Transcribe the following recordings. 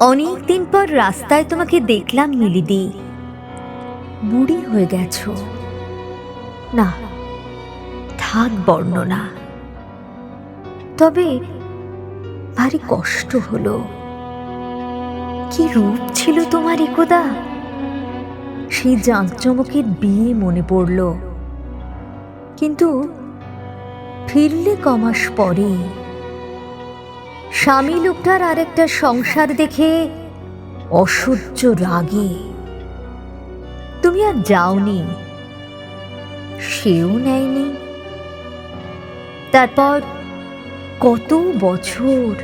অনেক দিন পর রাস্তায় তোমাকে দেখলাম মিলিদি বুড়ি হয়ে গেছো। না, থাক বর্ণনা। তবে ভারী কষ্ট হলো। কি রূপ ছিল তোমার একদা? সেই জাঁকজমকের বিয়ে মনে পড়ল। কিন্তু ফিরলে কমাস পরে। স্বামী লোকটার আরেকটা সংসার দেখে অসহ্য রাগে। তুমি আর যাওনি। সেও নেয়নি। তারপর কত বছর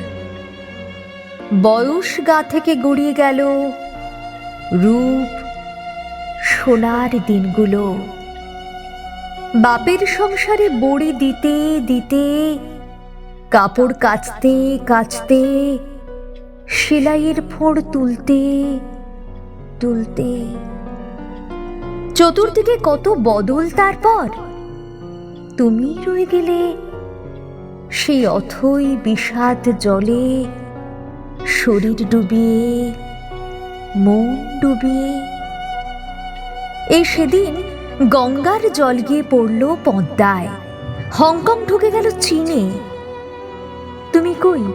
বয়স গা থেকে গড়িয়ে গেল রূপ সোনার দিনগুলো। বাপের সংসারে বড়ি দিতে দিতে কাপড় কাচতে কাচতে, সেলাইয়ের ফোড় তুলতে তুলতে। চতুর্দিকে কত বদল তারপর? তুমি রয়ে গেলে সেই অথই বিষাদ জলে শরীর ডুবিয়ে, মন ডুবিয়ে। এই সেদিন গঙ্গার জল গিয়ে পড়ল পদ্মায়। হংকং ঢুকে গেল চীনে। তুমি কই?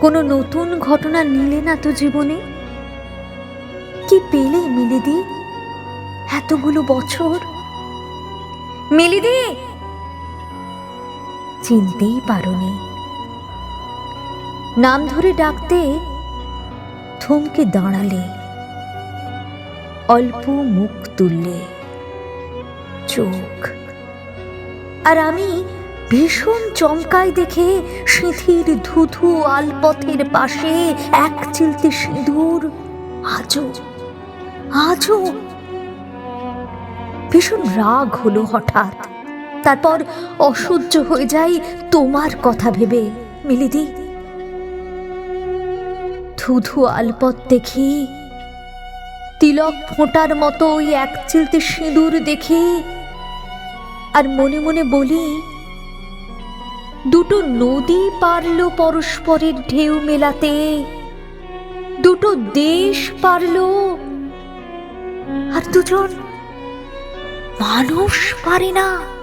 কোনো নতুন ঘটনা নিলে না তো জীবনে? কি পেলে মিলিদি? এতগুলো বছর? মিলিদি! চিনতেই পারোনি। নাম ধরে ডাকতে থমকে দাঁড়ালে। অল্প মুখ তুললে। চোখ। আর আমি ভীষণ চমকায় দেখে সিঁথির ধুধু আলপথের পাশে এক চিলতে সিঁদুর। আজও আজও। ভীষণ রাগ হলো হঠাৎ। তারপর অসহ্য হয়ে যাই তোমার কথা ভেবে, মিলিদি। ধুধু আলপথ দেখি, তিলক ফোঁটার মতো ওই এক চিলতে সিঁদুর দেখি, আর মনে মনে বলি দুটো নদী পারল পরস্পরের ঢেউ মেলাতে। দুটো দেশ পারল। আর দুজন মানুষ পারে না।